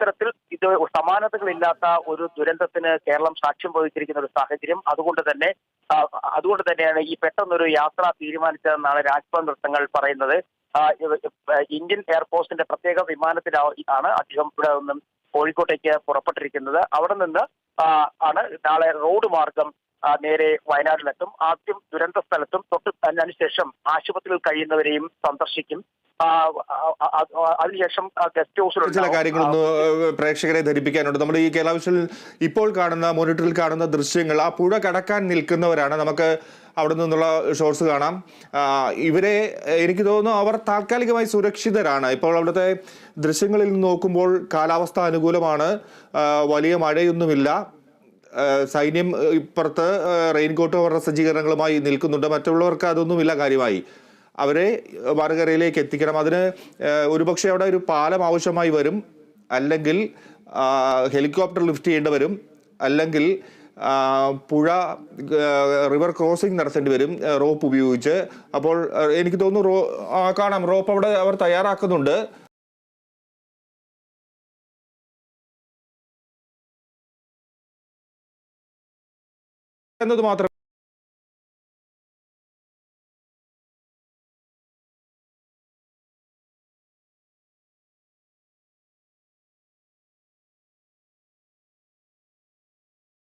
അത്തരത്തിൽ ഇത് സമാനതകളില്ലാത്ത ഒരു ദുരന്തത്തിന് കേരളം സാക്ഷ്യം വഹിച്ചിരിക്കുന്ന ഒരു സാഹചര്യം അതുകൊണ്ട് തന്നെ അതുകൊണ്ട് തന്നെയാണ് ഈ പെട്ടെന്നൊരു യാത്ര തീരുമാനിച്ചതെന്നാണ് രാജ്ഭവൻ വൃത്തങ്ങൾ പറയുന്നത്. ഇന്ത്യൻ എയർഫോഴ്സിന്റെ പ്രത്യേക വിമാനത്തിലാണ് അദ്ദേഹം ഇവിടെ നിന്നും കോഴിക്കോട്ടേക്ക് പുറപ്പെട്ടിരിക്കുന്നത്. അവിടെ നിന്ന് ആണ് നാളെ റോഡ് മാർഗം നേരെ വയനാട്ടിലെത്തും. ആദ്യം ദുരന്ത സ്ഥലത്തും തൊട്ട് അതിനുശേഷം ആശുപത്രിയിൽ കഴിയുന്നവരെയും സന്ദർശിക്കും. അതിനുശേഷം ഗസ്റ്റ് ചില ഹൗസിൽ കാര്യങ്ങളൊന്ന് പ്രേക്ഷകരെ ധരിപ്പിക്കാനുണ്ട്. നമ്മൾ ഈ കേരള വിഷനിൽ ഇപ്പോൾ കാണുന്ന മോണിറ്ററിൽ കാണുന്ന ദൃശ്യങ്ങൾ ആ പുഴ കടക്കാൻ നിൽക്കുന്നവരാണ് നമുക്ക് അവിടെ നിന്നുള്ള ഷോർട്സ് കാണാം. ഇവരെ എനിക്ക് തോന്നുന്നു അവർ താൽക്കാലികമായി സുരക്ഷിതരാണ്. ഇപ്പോൾ അവിടുത്തെ ദൃശ്യങ്ങളിൽ നോക്കുമ്പോൾ കാലാവസ്ഥ അനുകൂലമാണ്. വലിയ മഴയൊന്നുമില്ല. സൈന്യം ഇപ്പുറത്ത് റെയിൻകോട്ട് അവരുടെ സജ്ജീകരണങ്ങളുമായി നിൽക്കുന്നുണ്ട്. മറ്റുള്ളവർക്ക് അതൊന്നുമില്ല കാര്യമായി. അവരെ മറുകരയിലേക്ക് എത്തിക്കണം. അതിന് ഒരുപക്ഷെ അവിടെ ഒരു പാലം ആവശ്യമായി വരും. അല്ലെങ്കിൽ ഹെലികോപ്റ്റർ ലിഫ്റ്റ് ചെയ്യേണ്ടി വരും. അല്ലെങ്കിൽ പുഴ റിവർ ക്രോസിംഗ് നടത്തേണ്ടി വരും റോപ്പ് ഉപയോഗിച്ച്. അപ്പോൾ എനിക്ക് തോന്നുന്നു റോ കാണാം. റോപ്പ് അവിടെ അവർ തയ്യാറാക്കുന്നുണ്ട്. എന്നത് മാത്രം